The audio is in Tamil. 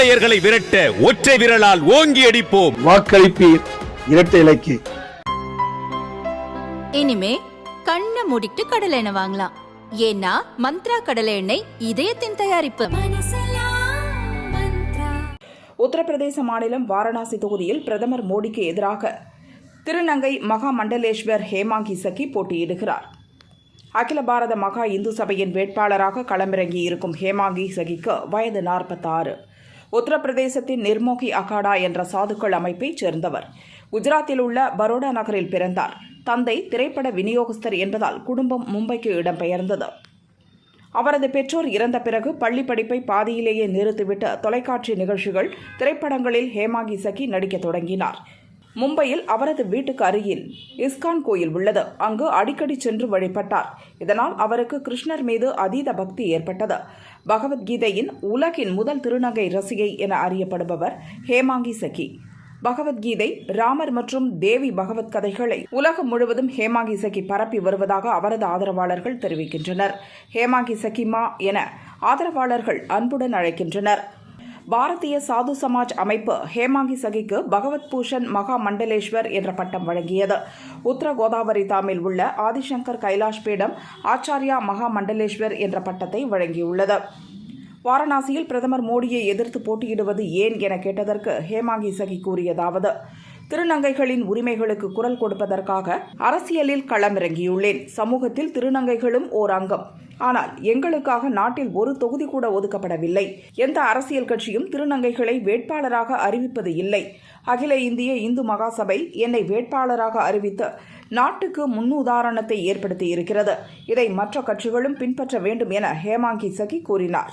கொள்ளையர்களை விரட்ட ஒற்றை விரலால் ஓங்கி அடிப்போம். வாக்களிப்பீர் இரட்டை இலைக்கு. இனிமே கண்ணை மூடிட்டு கடலை எண்ணெய் வாங்கலாம். ஏன்னா மந்த்ரா கடலை எண்ணெய் இதயத்தின் தயாரிப்பு. உத்தரப்பிரதேச மாநிலம் வாரணாசி தொகுதியில் பிரதமர் மோடிக்கு எதிராக திருநங்கை மகா மண்டலேஸ்வர் ஹேமாங்கி சக்கி போட்டியிடுகிறார். அகில பாரத மகா இந்து சபையின் வேட்பாளராக களமிறங்கி இருக்கும் ஹேமாங்கி சகிக்கு வயது நாற்பத்தாறு. உத்தரப்பிரதேசத்தின் நிர்மோகி அகாடா என்ற சாதுக்கள் அமைப்பைச் சேர்ந்தவர். குஜராத்தில் உள்ள பரோடா நகரில் பிறந்தார். தந்தை திரைப்பட விநியோகஸ்தர் என்பதால் குடும்பம் மும்பைக்கு இடம்பெயர்ந்தது. அவரது பெற்றோர் இறந்த பிறகு பள்ளி படிப்பை பாதியிலேயே நிறுத்திவிட்டு தொலைக்காட்சி நிகழ்ச்சிகள் திரைப்படங்களில் ஹேமாகி சகி நடிக்கத் தொடங்கினார். மும்பையில் அவரது வீட்டுக்கு அருகில் இஸ்கான் கோயில் உள்ளது. அங்கு அடிக்கடி சென்று வழிபட்டார். இதனால் அவருக்கு கிருஷ்ணர் மீது அதீத பக்தி ஏற்பட்டது. பகவத்கீதையின் உலகின் முதல் திருநங்கை ரசிகை என அறியப்படுபவர் ஹேமாங்கி சகி. பகவத்கீதை ராமர் மற்றும் தேவி பகவத் கதைகளை உலகம் முழுவதும் ஹேமாங்கி சகி பரப்பி வருவதாக அவரது ஆதரவாளர்கள் தெரிவிக்கின்றனர். ஹேமாங்கி சகிமா என ஆதரவாளர்கள் அன்புடன் அழைக்கின்றனர். பாரதிய சாது சமாஜ் அமைப்பு ஹேமாங்கி சகிக்கு பகவத் பூஷன் மகா மண்டலேஸ்வர் என்ற பட்டம் வழங்கியது. உத்தர கோதாவரி தாமில் உள்ள ஆதிசங்கர் கைலாஷ் பீடம் ஆச்சாரியா மகா மண்டலேஸ்வர் என்ற பட்டத்தை வழங்கியுள்ளது. வாரணாசியில் பிரதமர் மோடியை எதிர்த்து போட்டியிடுவது ஏன் என கேட்டதற்கு ஹேமாங்கி சகி கூறியதாவது திருநங்கைகளின் உரிமைகளுக்கு குரல் கொடுப்பதற்காக அரசியலில் களமிறங்கியுள்ளேன். சமூகத்தில் திருநங்கைகளும் ஓர் அங்கம் ஆனால் எங்களுக்காக நாட்டில் ஒரு தொகுதி கூட ஒதுக்கப்படவில்லை. எந்த அரசியல் கட்சியும் திருநங்கைகளை வேட்பாளராக அறிவிப்பது இல்லை. அகில இந்திய இந்து மகாசபை என்னை வேட்பாளராக அறிவித்து நாட்டுக்கு முன்னுதாரணத்தை ஏற்படுத்தி இருக்கிறது. இதை மற்ற கட்சிகளும் பின்பற்ற வேண்டும் என ஹேமாங்கி சகி கூறினார்.